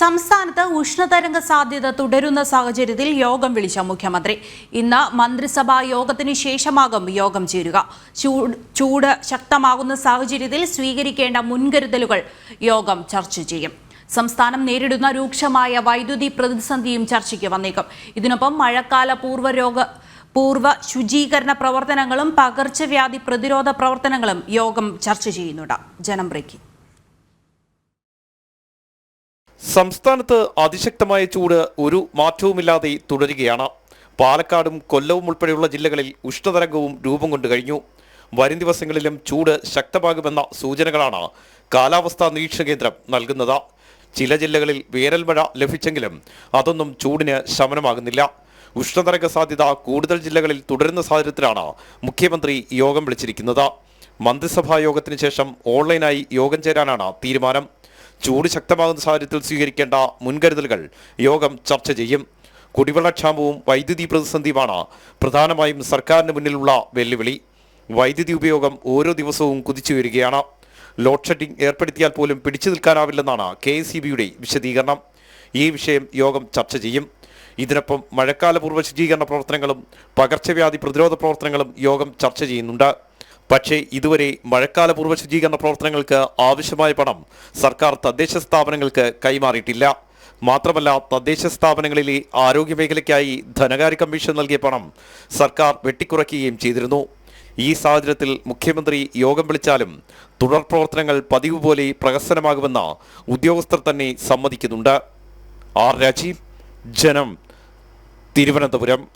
സംസ്ഥാനത്ത് ഉഷ്ണതരംഗ സാധ്യത തുടരുന്ന സാഹചര്യത്തിൽ യോഗം വിളിച്ച മുഖ്യമന്ത്രി. ഇന്ന് മന്ത്രിസഭാ യോഗത്തിന് ശേഷമാകും യോഗം ചേരുക. ചൂട് ശക്തമാകുന്ന സാഹചര്യത്തിൽ സ്വീകരിക്കേണ്ട മുൻകരുതലുകൾ യോഗം ചർച്ച ചെയ്യും. സംസ്ഥാനം നേരിടുന്ന രൂക്ഷമായ വൈദ്യുതി പ്രതിസന്ധിയും ചർച്ചയ്ക്ക് വന്നേക്കും. ഇതിനൊപ്പം മഴക്കാല പൂർവ രോഗ പൂർവ ശുചീകരണ പ്രവർത്തനങ്ങളും പകർച്ചവ്യാധി പ്രതിരോധ പ്രവർത്തനങ്ങളും യോഗം ചർച്ച ചെയ്യുന്നുണ്ട്. ജനം ബ്രേക്കിംഗ്. സംസ്ഥാനത്ത് അതിശക്തമായ ചൂട് ഒരു മാറ്റവുമില്ലാതെ തുടരുകയാണ്. പാലക്കാടും കൊല്ലവും ഉൾപ്പെടെയുള്ള ജില്ലകളിൽ ഉഷ്ണതരംഗവും രൂപം കൊണ്ടു കഴിഞ്ഞു. വരും ദിവസങ്ങളിലും ചൂട് ശക്തമാകുമെന്ന സൂചനകളാണ് കാലാവസ്ഥാ നിരീക്ഷണ കേന്ദ്രം നൽകുന്നത്. ചില ജില്ലകളിൽ വേനൽ മഴ ലഭിച്ചെങ്കിലും അതൊന്നും ചൂടിന് ശമനമാകുന്നില്ല. ഉഷ്ണതരംഗ സാധ്യത കൂടുതൽ ജില്ലകളിൽ തുടരുന്ന സാഹചര്യത്തിലാണ് മുഖ്യമന്ത്രി യോഗം വിളിച്ചിരിക്കുന്നത്. മന്ത്രിസഭാ യോഗത്തിന് ശേഷം ഓൺലൈനായി യോഗം ചേരാനാണ് തീരുമാനം. ചൂട് ശക്തമാകുന്ന സാഹചര്യത്തിൽ സ്വീകരിക്കേണ്ട മുൻകരുതലുകൾ യോഗം ചർച്ച ചെയ്യും. കുടിവെള്ളക്ഷാമവും വൈദ്യുതി പ്രതിസന്ധിയുമാണ് പ്രധാനമായും സർക്കാരിന് മുന്നിലുള്ള വെല്ലുവിളി. വൈദ്യുതി ഉപയോഗം ഓരോ ദിവസവും കുതിച്ചുയരുകയാണ് ലോഡ് ഷെഡിംഗ് ഏർപ്പെടുത്തിയാൽ പോലും പിടിച്ചു നിൽക്കാനാവില്ലെന്നാണ് കെ സി ബിയുടെ വിശദീകരണം. ഈ വിഷയം യോഗം ചർച്ച ചെയ്യും. ഇതിനൊപ്പം മഴക്കാലപൂർവ ശുചീകരണ പ്രവർത്തനങ്ങളും പകർച്ചവ്യാധി പ്രതിരോധ പ്രവർത്തനങ്ങളും യോഗം ചർച്ച ചെയ്യുന്നുണ്ട്. പക്ഷേ ഇതുവരെ മഴക്കാലപൂർവ ശുചീകരണ പ്രവർത്തനങ്ങൾക്ക് ആവശ്യമായ പണം സർക്കാർ തദ്ദേശ സ്ഥാപനങ്ങൾക്ക് കൈമാറിയിട്ടില്ല. മാത്രമല്ല തദ്ദേശ സ്ഥാപനങ്ങളിലെ ആരോഗ്യ മേഖലയ്ക്കായി ധനകാര്യ കമ്മീഷൻ നൽകിയ പണം സർക്കാർ വെട്ടിക്കുറയ്ക്കുകയും ചെയ്തിരുന്നു. ഈ സാഹചര്യത്തിൽ മുഖ്യമന്ത്രി യോഗം വിളിച്ചാലും തുടർ പ്രവർത്തനങ്ങൾ പതിവ് പോലെ പ്രഹസനമാകുമെന്ന ഉദ്യോഗസ്ഥർ തന്നെ സമ്മതിക്കുന്നുണ്ട്. ആർ രാജീവ് ജനം തിരുവനന്തപുരം.